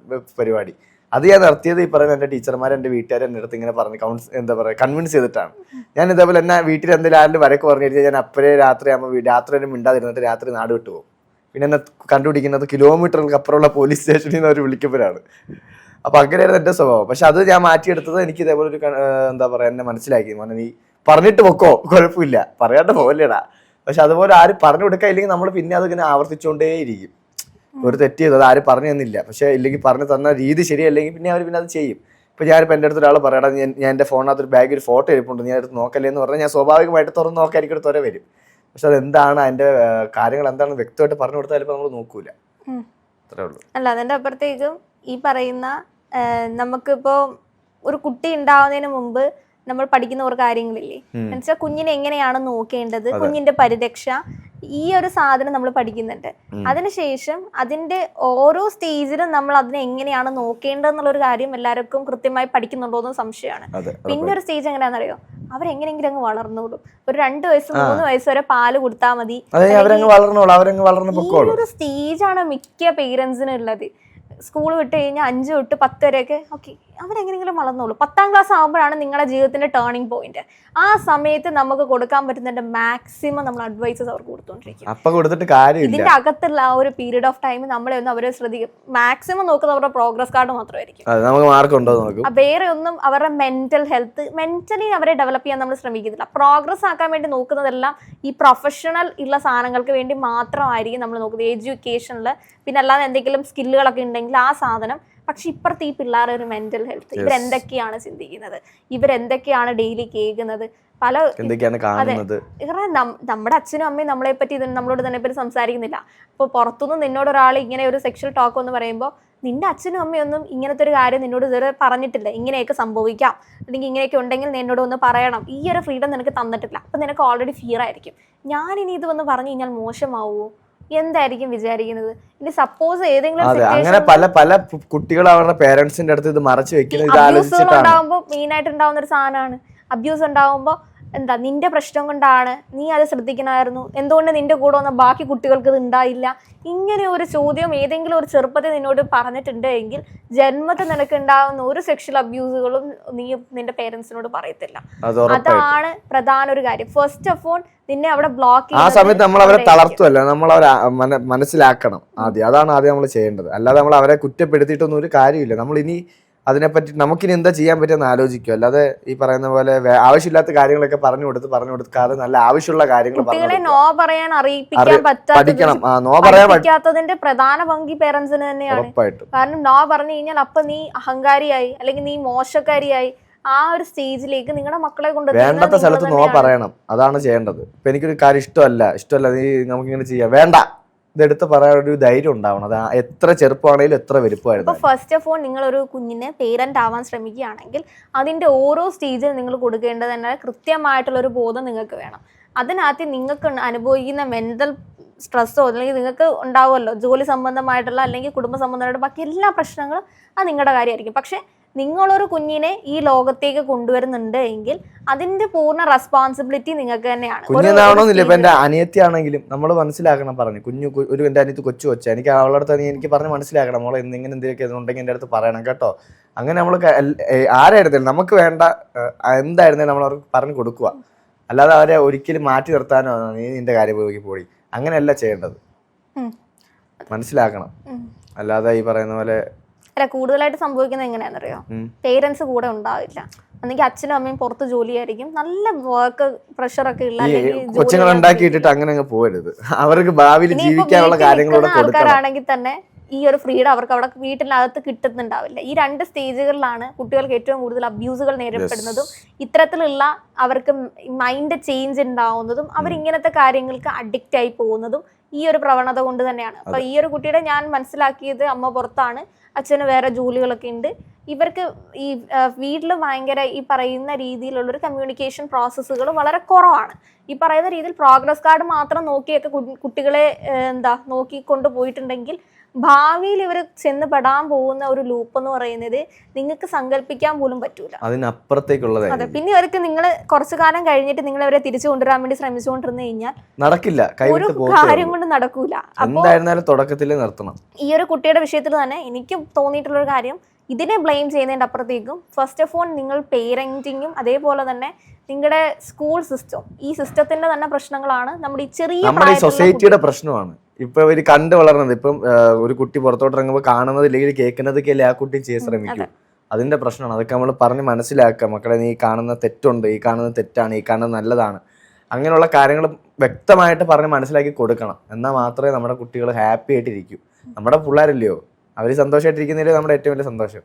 B: പരിപാടി. അത് ഞാൻ നടത്തിയത് ഈ പറയുന്ന എന്റെ ടീച്ചർമാർ എന്റെ വീട്ടുകാർ എന്റെ അടുത്ത് ഇങ്ങനെ പറഞ്ഞ് കൗൺസ് എന്താ പറയുക കൺവിൻസ് ചെയ്തിട്ടാണ്. ഞാൻ ഇതേപോലെ എന്നാ വീട്ടിൽ എന്തെങ്കിലും ആരുടെ വരക്ക് പറഞ്ഞു കഴിഞ്ഞാൽ ഞാൻ അപ്പോഴേ രാത്രി ആകുമ്പോൾ രാത്രി വരെ മിണ്ടാതിരുന്നിട്ട് രാത്രി നാട് വിട്ടു പോകും. പിന്നെ എന്നെ കണ്ടുപിടിക്കുന്നത് കിലോമീറ്ററുകൾക്ക് അപ്പുറമുള്ള പോലീസ് സ്റ്റേഷനിൽ നിന്ന് അവർ വിളിക്കുമ്പോഴാണ്. അപ്പോൾ അങ്ങനെയായിരുന്നു എന്റെ സ്വഭാവം. പക്ഷെ അത് ഞാൻ മാറ്റിയെടുത്തത് എനിക്ക് ഇതേപോലെ ഒരു എന്താ പറയുക എന്നെ മനസ്സിലാക്കി. മോനെ നീ പറഞ്ഞിട്ട് പൊക്കോ? കുഴപ്പമില്ല. പറയാണ്ട് പോവല്ലേടാ. പക്ഷെ അതുപോലെ ആരും പറഞ്ഞു കൊടുക്കാൻ ഇല്ലെങ്കിൽ നമ്മൾ പിന്നെ അതിങ്ങനെ ആവർത്തിച്ചുകൊണ്ടേയിരിക്കും. ഒരു തെറ്റ് ചെയ്തു. അത് ആരും പറഞ്ഞു തന്നില്ല. പക്ഷേ ഇല്ലെങ്കിൽ പറഞ്ഞു തന്ന രീതി ശരിയല്ലെങ്കിൽ പിന്നെ അവർ പിന്നെ അത് ചെയ്യും. ഇപ്പൊ ഞാനിപ്പോ എന്റെ അടുത്ത് ഒരാൾ പറയടാ ഞാൻ ഞാൻ എന്റെ ഫോണിനകത്ത് ഒരു ബാഗ് ഒരു ഫോട്ടോ ഇരിപ്പുണ്ട്. ഞാൻ എടുത്ത് നോക്കല്ലേ എന്ന് പറഞ്ഞാൽ ഞാൻ സ്വാഭാവികമായിട്ട് തുറന്ന് നോക്കാൻ എനിക്കൊരു തൊര വരും. പക്ഷെ അതെന്താണ് അതിന്റെ അതിന്റെ കാര്യങ്ങൾ എന്താണെന്ന് വ്യക്തമായിട്ട് പറഞ്ഞു കൊടുത്താൽ ചിലപ്പോൾ നമ്മൾ നോക്കൂല. അത്രേ ഉള്ളൂ.
A: അല്ല അതിന്റെ അപ്പുറത്തേക്കും ഈ പറയുന്ന നമുക്കിപ്പോൾ നമുക്കിപ്പോ ഒരു കുട്ടി ഉണ്ടാവുന്നതിന് മുമ്പ് നമ്മൾ പഠിക്കുന്ന ഒരു കാര്യങ്ങളില്ലേ. എന്നുവെച്ചാൽ കുഞ്ഞിനെ എങ്ങനെയാണ് നോക്കേണ്ടത്? കുഞ്ഞിന്റെ പരിരക്ഷ ഈ ഒരു സാധനം നമ്മൾ പഠിക്കുന്നുണ്ട്. അതിനുശേഷം അതിന്റെ ഓരോ സ്റ്റേജിലും നമ്മൾ അതിനെ എങ്ങനെയാണ് നോക്കേണ്ടത് എന്നുള്ളൊരു കാര്യം എല്ലാവർക്കും കൃത്യമായി പഠിക്കുന്നുണ്ടോ എന്ന് സംശയമാണ്. പിന്നെ ഒരു സ്റ്റേജ് എങ്ങനെയാണെന്നറിയോ? അവരെങ്ങനെങ്കിലും അങ്ങ് വളർന്നോളും ഒരു രണ്ട് വയസ്സ് മൂന്ന് വയസ്സ് വരെ പാൽ കൊടുത്താൽ മതി. ഈ ഒരു സ്റ്റേജാണ് മിക്ക പേരൻസിനും ഉള്ളത്. സ്കൂൾ വിട്ട് കഴിഞ്ഞാൽ അഞ്ച് തൊട്ട് പത്ത് വരെയൊക്കെ ഓക്കെ അവരെങ്ങനെയെങ്കിലും വളർന്നോളൂ. പത്താം ക്ലാസ് ആകുമ്പോഴാണ് നിങ്ങളുടെ ജീവിതത്തിന്റെ ടേണിംഗ് പോയിന്റ് ആ സമയത്ത് നമുക്ക് കൊടുക്കാൻ പറ്റുന്നതിന്റെ മാക്സിമം നമ്മൾ അഡ്വൈസസ് അവർക്ക് കൊടുത്തോണ്ടിരിക്കും.
B: അപ്പൊ കൊടുത്തിട്ട് കാര്യമില്ല.
A: ഇതിന്റെ അകത്തുള്ള ആ ഒരു പീരീഡ് ഓഫ് ടൈം നമ്മളെ ഒന്നും അവരെ ശ്രദ്ധിക്കും മാക്സിമം നോക്കുന്നത് അവരുടെ പ്രോഗ്രസ് കാർഡ് മാത്രമായിരിക്കും.
B: നമുക്ക് മാർക്ക് ഉണ്ടോ നോക്കും.
A: വേറെ ഒന്നും അവരുടെ മെന്റൽ ഹെൽത്ത് മെന്റലി അവരെ ഡെവലപ്പ് ചെയ്യാൻ നമ്മൾ ശ്രമിക്കുന്നില്ല പ്രോഗ്രസ് ആക്കാൻ വേണ്ടി നോക്കുന്നതെല്ലാം ഈ പ്രൊഫഷണൽ ഉള്ള സാധനങ്ങൾക്ക് വേണ്ടി മാത്രമായിരിക്കും നമ്മൾ നോക്കുന്നത്. എഡ്യൂക്കേഷനിൽ പിന്നെ അല്ലാതെ എന്തെങ്കിലും സ്കില്ലുകളൊക്കെ ഉണ്ടെങ്കിൽ ആ സാധനം പക്ഷെ ഇപ്പുറത്തെ ഈ പിള്ളേർ ഒരു മെന്റൽ ഹെൽത്ത് ഇവരെന്തൊക്കെയാണ് ചിന്തിക്കുന്നത്? ഇവരെന്തൊക്കെയാണ് ഡെയിലി കേൾക്കുന്നത്? പല അതെ. നമ്മുടെ അച്ഛനും അമ്മയും നമ്മളെ പറ്റി നമ്മളോട് തന്നെ പറ്റി സംസാരിക്കുന്നില്ല. അപ്പോൾ പുറത്തുനിന്ന് നിന്നോട് ഒരാൾ ഇങ്ങനെ ഒരു സെക്ഷൽ ടോക്ക് എന്ന് പറയുമ്പോൾ നിന്റെ അച്ഛനും അമ്മയൊന്നും ഇങ്ങനത്തെ ഒരു കാര്യം നിന്നോട് ഇതുവരെ പറഞ്ഞിട്ടില്ല. ഇങ്ങനെയൊക്കെ സംഭവിക്കാം. അല്ലെങ്കിൽ ഇങ്ങനെയൊക്കെ ഉണ്ടെങ്കിൽ നീ എന്നോട് ഒന്ന് പറയണം. ഈ ഒരു ഫ്രീഡം നിനക്ക് തന്നിട്ടില്ല. അപ്പം നിനക്ക് ഓൾറെഡി ഫിയർ ആയിരിക്കും. ഞാൻ ഇനി ഇത് വന്ന് പറഞ്ഞു കഴിഞ്ഞാൽ മോശമാവുമോ എന്തായിരിക്കും വിചാരിക്കുന്നത്? ഇനി സപ്പോസ് ഏതെങ്കിലും
B: അതെ അങ്ങനെ പല പല കുട്ടികൾ അവരുടെ പേരൻസിന്റെ അടുത്ത് ഇത് മറച്ചു വെക്കുന്നത് ഇത്
A: അബ്യൂസുകൾ
B: ആലോചിച്ചിട്ടാണ്.
A: ഉണ്ടാവുമ്പോൾ മെയിൻ ആയിട്ട് ഉണ്ടാവുന്ന ഒരു സാധനമാണ്. അബ്യൂസ് ഉണ്ടാവുമ്പോൾ എന്താ നിന്റെ പ്രശ്നം കൊണ്ടാണ് നീ അത് ശ്രദ്ധിക്കണമായിരുന്നു. എന്തുകൊണ്ട് നിന്റെ കൂടെ വന്ന ബാക്കി കുട്ടികൾക്ക് ഇത് ഉണ്ടായില്ല? ഇങ്ങനെ ഒരു ചോദ്യം ഏതെങ്കിലും ഒരു ചെറുപ്പത്തിൽ നിന്നോട് പറഞ്ഞിട്ടുണ്ട് എങ്കിൽ ജന്മത്തിൽ നിനക്ക് ഉണ്ടാവുന്ന ഒരു സെക്ഷൽ അബ്യൂസുകളും നീ നിന്റെ പേരൻസിനോട് പറയത്തില്ല. അതാണ് പ്രധാന ഒരു കാര്യം. ഫസ്റ്റ് ഓഫ് ഓൾ നിന്നെ അവിടെ ബ്ലോക്ക്
B: ആ സമയത്ത് നമ്മൾ അവരെ തളർത്തുമല്ല നമ്മൾ അവരെ മനസ്സിലാക്കണം ആദ്യം. അതാണ് ആദ്യം നമ്മൾ ചെയ്യേണ്ടത്. അല്ലാതെ നമ്മൾ അവരെ കുറ്റപ്പെടുത്തിയിട്ടൊന്നും ഒരു കാര്യമില്ല. നമ്മൾ ഇനി അതിനെപ്പറ്റി നമുക്കിനി എന്താ ചെയ്യാൻ പറ്റുമെന്ന് ആലോചിക്കും അല്ലാതെ ഈ പറയുന്ന പോലെ ആവശ്യമില്ലാത്ത കാര്യങ്ങളൊക്കെ പറഞ്ഞു കൊടുത്ത് പറഞ്ഞു കൊടുക്കാതെ നല്ല ആവശ്യമുള്ള കാര്യങ്ങൾ
A: നോ പറയാൻ അറിയിപ്പിക്കാൻ
B: പഠിക്കണം. നോ പറയാൻ
A: പഠിക്കാത്തതിന്റെ പ്രധാന പങ്ക് പേരൻസിന് തന്നെയാണ്. കാരണം നോ പറഞ്ഞു കഴിഞ്ഞാൽ അപ്പൊ നീ അഹങ്കാരിയായി അല്ലെങ്കിൽ നീ മോശക്കാരിയായി ആ ഒരു സ്റ്റേജിലേക്ക് നിങ്ങളുടെ മക്കളെ കൊണ്ട്
B: വേണ്ടത്തെ സ്ഥലത്ത് നോ പറയണം. അതാണ് ചെയ്യേണ്ടത്. ഇപ്പൊ എനിക്കൊരു കാര്യം ഇഷ്ടമല്ല. ഇഷ്ടമല്ല നീ നമുക്ക് ഇങ്ങനെ ചെയ്യാം. വേണ്ട. ഇതെടുത്ത് പറയാൻ ഒരു ധൈര്യം ഉണ്ടാവണം. അത് എത്ര ചെറുപ്പമാണെങ്കിലും എത്ര വലുപ്പമായിരുന്നു
A: ഫസ്റ്റ് ഓഫ് ഓൾ നിങ്ങൾ ഒരു കുഞ്ഞിന് പേരന്റ് ആവാൻ ശ്രമിക്കുകയാണെങ്കിൽ അതിന്റെ ഓരോ സ്റ്റേജിൽ നിങ്ങൾ കൊടുക്കേണ്ടത് തന്നെ കൃത്യമായിട്ടുള്ള ഒരു ബോധം നിങ്ങൾക്ക് വേണം. അതിനകത്ത് നിങ്ങൾക്ക് അനുഭവിക്കുന്ന മെന്റൽ സ്ട്രെസ്സോ അല്ലെങ്കിൽ നിങ്ങൾക്ക് ഉണ്ടാവുമല്ലോ ജോലി സംബന്ധമായിട്ടുള്ള അല്ലെങ്കിൽ കുടുംബ സംബന്ധമായിട്ടുള്ള ബാക്കി എല്ലാ പ്രശ്നങ്ങളും അത് നിങ്ങളുടെ കാര്യമായിരിക്കും. പക്ഷെ നിങ്ങളൊരു കുഞ്ഞിനെ ഈ ലോകത്തേക്ക് കൊണ്ടുവരുന്നുണ്ട് എങ്കിൽ അതിന്റെ പൂർണ റെസ്പോൺസിബിലിറ്റി നിങ്ങൾക്ക് തന്നെയാണ്.
B: കുഞ്ഞെന്നാവണമെന്നില്ല ഇപ്പൊ എന്റെ അനിയത്തി ആണെങ്കിലും നമ്മൾ മനസ്സിലാക്കണം പറഞ്ഞു. കുഞ്ഞു ഒരു എന്റെ അനിയത്തി കൊച്ചു കൊച്ചു. എനിക്ക് അവളുടെ അടുത്ത് എനിക്ക് പറഞ്ഞ് മനസ്സിലാക്കണം. മോളെ എന്തെങ്കിലും എന്തെങ്കിലും ഉണ്ടെങ്കിൽ എന്റെ അടുത്ത് പറയണം കേട്ടോ. അങ്ങനെ നമ്മൾ ആരായിരുന്നാലും നമുക്ക് വേണ്ട എന്തായിരുന്നേ എന്തായിരുന്നാലും നമ്മൾ അവർക്ക് പറഞ്ഞു കൊടുക്കുക. അല്ലാതെ അവരെ ഒരിക്കലും മാറ്റി നിർത്താനോ നീ നിന്റെ കാര്യം പോയി പോയി. അങ്ങനെയല്ല ചെയ്യേണ്ടത്. മനസ്സിലാക്കണം. അല്ലാതെ ഈ പറയുന്ന പോലെ
A: അല്ല കൂടുതലായിട്ട് സംഭവിക്കുന്നത് എങ്ങനെയാണെന്നറിയോ. പേരൻസ് കൂടെ ഉണ്ടാവില്ല. അല്ലെങ്കിൽ അച്ഛനും അമ്മയും പുറത്ത് ജോലിയായിരിക്കും. നല്ല വർക്ക് പ്രഷർ ഒക്കെ ഉള്ള
B: കൊച്ചുങ്ങൾ അങ്ങനെ അങ്ങ് പോകരുത് അവർക്ക് ഭാവിയിൽ ജീവിക്കാനുള്ള കാര്യങ്ങളോട്
A: ആൾക്കാരാണെങ്കിൽ തന്നെ ഈ ഒരു ഫ്രീഡം അവർക്ക് അവിടെ വീട്ടിനകത്ത് കിട്ടുന്നുണ്ടാവില്ല. ഈ രണ്ട് സ്റ്റേജുകളിലാണ് കുട്ടികൾക്ക് ഏറ്റവും കൂടുതൽ അബ്യൂസുകൾ നേരിടപ്പെടുന്നതും ഇത്തരത്തിലുള്ള അവർക്ക് മൈൻഡ് ചേഞ്ച് ഉണ്ടാവുന്നതും അവർ ഇങ്ങനത്തെ കാര്യങ്ങൾക്ക് അഡിക്റ്റ് ആയി പോകുന്നതും ഈ ഒരു പ്രവണത കൊണ്ട് തന്നെയാണ്. അപ്പൊ ഈ ഒരു കുട്ടിയുടെ ഞാൻ മനസ്സിലാക്കിയത് അമ്മ പുറത്താണ്. അച്ഛന് വേറെ ജോലികളൊക്കെ ഉണ്ട്. ഇവർക്ക് ഈ വീട്ടിൽ ഭയങ്കര ഈ പറയുന്ന രീതിയിലുള്ള ഒരു കമ്മ്യൂണിക്കേഷൻ പ്രോസസ്സുകൾ വളരെ കുറവാണ്. ഈ പറയുന്ന രീതിയിൽ പ്രോഗ്രസ് കാർഡ് മാത്രം നോക്കിയൊക്കെ കുട്ടികളെ എന്താ നോക്കിക്കൊണ്ട് പോയിട്ടുണ്ടെങ്കിൽ ഭാവിയിൽ ഇവർ ചെന്ന് പെടാൻ പോകുന്ന ഒരു ലൂപ്പ് എന്ന് പറയുന്നത് നിങ്ങൾക്ക് സങ്കല്പിക്കാൻ പോലും പറ്റൂല.
B: അതിനപ്പുറത്തേക്കുള്ളതായിരുന്നു
A: അതെ പിന്നെ അവർക്ക് നിങ്ങൾ കുറച്ചു കാലം കഴിഞ്ഞിട്ട് നിങ്ങൾ അവരെ തിരിച്ചു കൊണ്ടുവരാൻ വേണ്ടി ശ്രമിച്ചുകൊണ്ടിരുന്നു കഴിഞ്ഞാൽ
B: നടക്കില്ല
A: ഒരു കാര്യം കൊണ്ട് നടക്കൂല.
B: എന്തായിരുന്നാലും തുടക്കത്തിൽ നിർത്തണം.
A: ഈ ഒരു കുട്ടിയുടെ വിഷയത്തിൽ തന്നെ എനിക്ക് തോന്നിയിട്ടുള്ള ഒരു കാര്യം ഇതിനെ ബ്ലെയിം ചെയ്യുന്നതിന്റെ അപ്പുറത്തേക്കും ഫസ്റ്റ് ഓഫ് ഓൾ നിങ്ങൾ പേരന്റിങ്ങും അതേപോലെ തന്നെ നിങ്ങളുടെ സ്കൂൾ സിസ്റ്റം ഈ സിസ്റ്റത്തിന്റെ തന്നെ പ്രശ്നങ്ങളാണ് നമ്മുടെ ഈ ചെറിയ
B: സൊസൈറ്റിയുടെ പ്രശ്നമാണ്. ഇപ്പൊ ഇവർ കണ്ടു വളർന്നത്. ഇപ്പം ഒരു കുട്ടി പുറത്തോട്ട് ഇറങ്ങുമ്പോൾ കാണുന്നത് ഇല്ലെങ്കിൽ കേൾക്കുന്നതൊക്കെ അല്ലേ ആ കുട്ടി ചെയ്യാൻ ശ്രമിക്കും. അതിന്റെ പ്രശ്നമാണ്. അതൊക്കെ നമ്മൾ പറഞ്ഞ് മനസ്സിലാക്കുക. മക്കളെ നീ കാണുന്ന തെറ്റുണ്ട്. ഈ കാണുന്ന തെറ്റാണ്. ഈ കാണുന്നത് നല്ലതാണ്. അങ്ങനെയുള്ള കാര്യങ്ങൾ വ്യക്തമായിട്ട് പറഞ്ഞ് മനസ്സിലാക്കി കൊടുക്കണം. എന്നാൽ മാത്രമേ നമ്മുടെ കുട്ടികൾ ഹാപ്പി ആയിട്ടിരിക്കൂ. നമ്മുടെ പിള്ളേരല്ലയോ? അവർ സന്തോഷമായിട്ടിരിക്കുന്നതിൽ നമ്മുടെ ഏറ്റവും വലിയ സന്തോഷം.